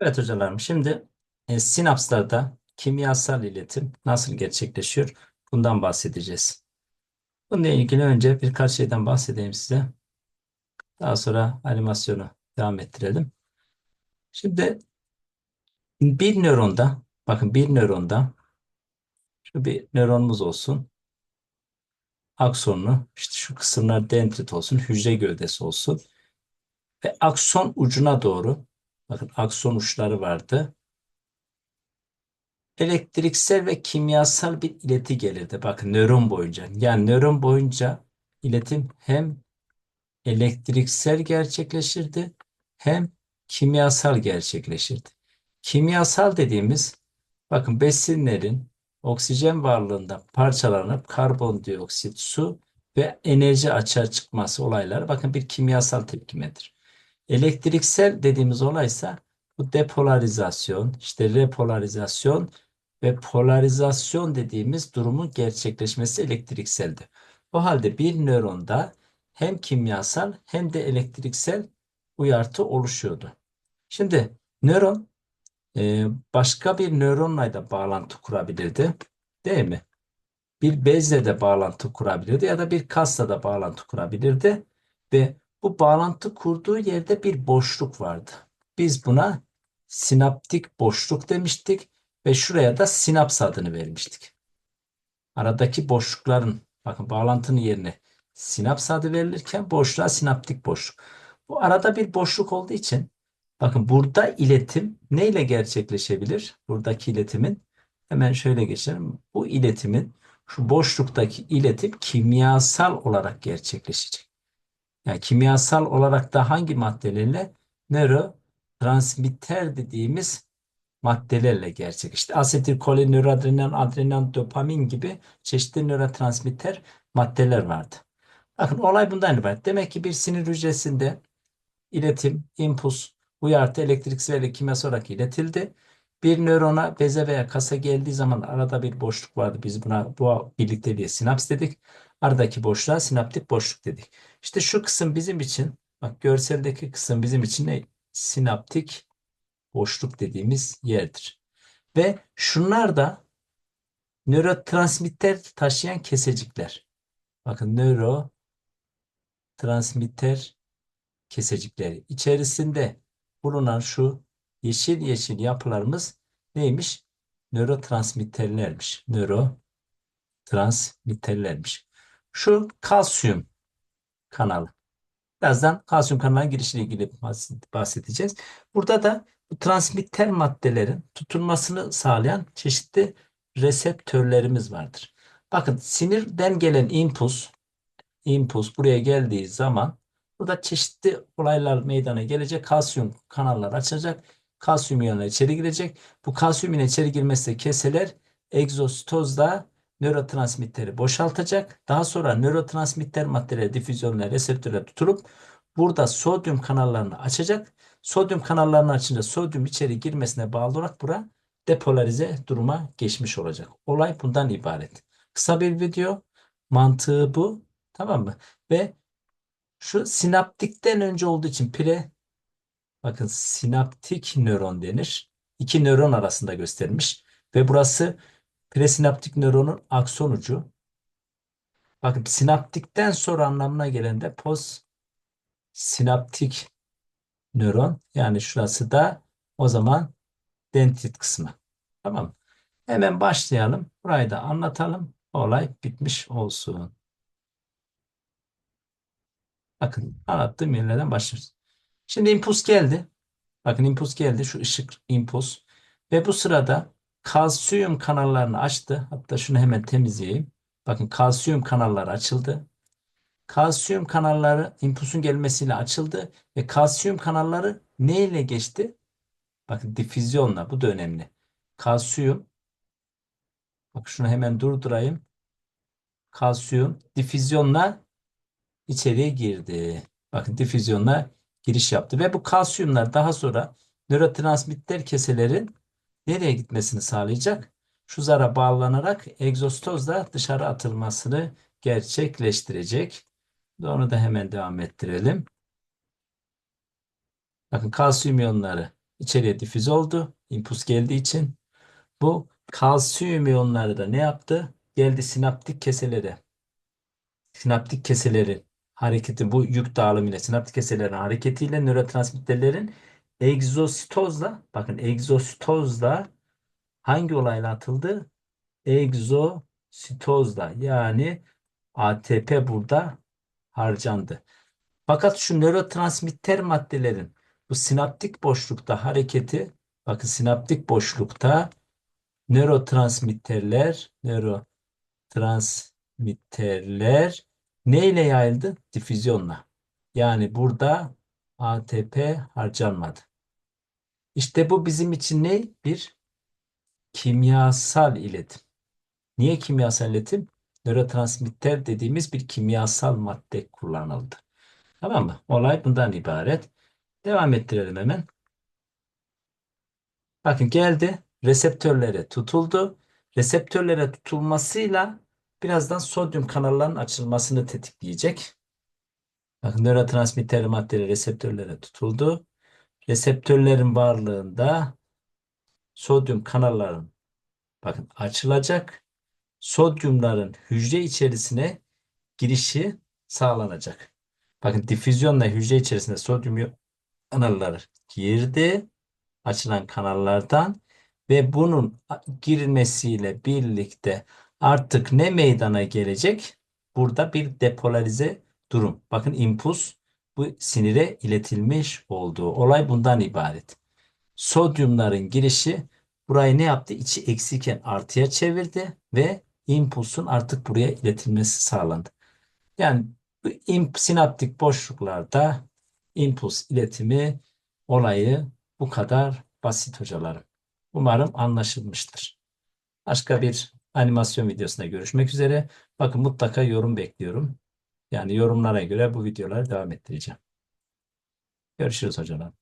Evet hocalarım şimdi e, sinapslarda kimyasal iletim nasıl gerçekleşiyor bundan bahsedeceğiz. Bununla ilgili önce birkaç şeyden bahsedeyim size. Daha sonra animasyonu devam ettirelim. Şimdi bir nöronda bakın bir nöronda şu bir nöronumuz olsun. Aksonlu işte şu kısımlar dendrit olsun, hücre gövdesi olsun. Ve akson ucuna doğru bakın akson uçları vardı. elektriksel ve kimyasal bir ileti gelirdi. Bakın nöron boyunca. Yani nöron boyunca iletim hem elektriksel gerçekleşirdi hem kimyasal gerçekleşirdi. Kimyasal dediğimiz bakın besinlerin oksijen varlığında parçalanıp karbondioksit, su ve enerji açığa çıkması olayları bakın bir kimyasal tepkimedir. Elektriksel dediğimiz olaysa bu depolarizasyon, işte repolarizasyon ve polarizasyon dediğimiz durumun gerçekleşmesi elektrikseldi. O halde bir nöronda hem kimyasal hem de elektriksel uyartı oluşuyordu. Şimdi nöron e, başka bir nöronla da bağlantı kurabilirdi. Değil mi? Bir bezle de bağlantı kurabilirdi ya da bir kasla da bağlantı kurabilirdi. Ve bu bağlantı kurduğu yerde bir boşluk vardı. Biz buna sinaptik boşluk demiştik ve şuraya da sinaps adını vermiştik. Aradaki boşlukların bakın bağlantının yerine sinaps adı verilirken boşluğa sinaptik boşluk. Bu arada bir boşluk olduğu için bakın burada iletim neyle gerçekleşebilir? Buradaki iletimin hemen şöyle geçelim. Bu iletimin şu boşluktaki iletim kimyasal olarak gerçekleşecek. Yani kimyasal olarak da hangi maddelerle nörotransmitter dediğimiz maddelerle gerçek. İşte asetilkolin, nöroadrenalin, adrenalin, dopamin gibi çeşitli nörotransmitter maddeler vardı. Bakın olay bundan ibaret. Demek ki bir sinir hücresinde iletim, impuls, uyartı elektriksel ve kimyasal olarak iletildi. Bir nörona, beze veya kasa geldiği zaman arada bir boşluk vardı. Biz buna bu birlikteliğe sinaps dedik. Aradaki boşluğa sinaptik boşluk dedik. İşte şu kısım bizim için, bak görseldeki kısım bizim için ne? Sinaptik boşluk dediğimiz yerdir. Ve şunlar da nörotransmitter taşıyan kesecikler. Bakın nörotransmitter kesecikleri. İçerisinde bulunan şu yeşil yeşil yapılarımız neymiş? Nörotransmitterlermiş. Nörotransmitterlermiş. Şu kalsiyum kanalı. Birazdan kalsiyum kanalına girişiyle ilgili bahsedeceğiz. Burada da bu transmitter maddelerin tutulmasını sağlayan çeşitli reseptörlerimiz vardır. Bakın sinirden gelen impuls, impuls buraya geldiği zaman burada çeşitli olaylar meydana gelecek. Kalsiyum kanallar açacak. Kalsiyum iyonu içeri girecek. Bu kalsiyum iyonu içeri girmesi keseler egzositozda nörotransmitteri boşaltacak. Daha sonra nörotransmitter maddeleri difüzyonla reseptöre tutulup burada sodyum kanallarını açacak. Sodyum kanallarını açınca sodyum içeri girmesine bağlı olarak bura depolarize duruma geçmiş olacak. Olay bundan ibaret. Kısa bir video. Mantığı bu. Tamam mı? Ve şu sinaptikten önce olduğu için pre bakın sinaptik nöron denir. İki nöron arasında göstermiş. Ve burası presinaptik nöronun akson ucu. Bakın sinaptikten sonra anlamına gelen de post sinaptik nöron. Yani şurası da o zaman dendrit kısmı. Tamam mı? Hemen başlayalım. Burayı da anlatalım. Olay bitmiş olsun. Bakın anlattığım yerlerden başlıyoruz. Şimdi impuls geldi. Bakın impuls geldi. Şu ışık impuls. Ve bu sırada kalsiyum kanallarını açtı. Hatta şunu hemen temizleyeyim. Bakın kalsiyum kanalları açıldı. Kalsiyum kanalları impulsun gelmesiyle açıldı ve kalsiyum kanalları ne ile geçti? Bakın difüzyonla bu da önemli. Kalsiyum bak şunu hemen durdurayım. Kalsiyum difüzyonla içeriye girdi. Bakın difüzyonla giriş yaptı ve bu kalsiyumlar daha sonra nörotransmitter keselerin nereye gitmesini sağlayacak? Şu zara bağlanarak egzostozla dışarı atılmasını gerçekleştirecek. Onu da hemen devam ettirelim. Bakın kalsiyum iyonları içeriye difüze oldu. impuls geldiği için. Bu kalsiyum iyonları da ne yaptı? Geldi sinaptik keselere. Sinaptik keselerin hareketi bu yük dağılımıyla sinaptik keselerin hareketiyle nörotransmitterlerin egzositozla bakın egzositozla hangi olayla atıldı? Egzositozla yani ATP burada harcandı. Fakat şu nörotransmitter maddelerin bu sinaptik boşlukta hareketi bakın sinaptik boşlukta nörotransmitterler nörotransmitterler neyle yayıldı? Difüzyonla. Yani burada ATP harcanmadı. İşte bu bizim için ne? Bir kimyasal iletim. Niye kimyasal iletim? Nörotransmitter dediğimiz bir kimyasal madde kullanıldı. Tamam mı? Olay bundan ibaret. Devam ettirelim hemen. Bakın geldi. Reseptörlere tutuldu. Reseptörlere tutulmasıyla birazdan sodyum kanallarının açılmasını tetikleyecek. Bakın nörotransmitter maddeleri reseptörlere tutuldu. Reseptörlerin varlığında sodyum kanalların bakın açılacak. Sodyumların hücre içerisine girişi sağlanacak. Bakın difüzyonla hücre içerisinde sodyum kanalları girdi. Açılan kanallardan ve bunun girmesiyle birlikte artık ne meydana gelecek? Burada bir depolarize durum. Bakın impuls bu sinire iletilmiş olduğu olay bundan ibaret. Sodyumların girişi burayı ne yaptı? İçi eksikken artıya çevirdi ve impulsun artık buraya iletilmesi sağlandı. Yani bu sinaptik boşluklarda impuls iletimi olayı bu kadar basit hocalarım. Umarım anlaşılmıştır. Başka bir animasyon videosunda görüşmek üzere. Bakın mutlaka yorum bekliyorum. Yani yorumlara göre bu videoları devam ettireceğim. Görüşürüz hocalar.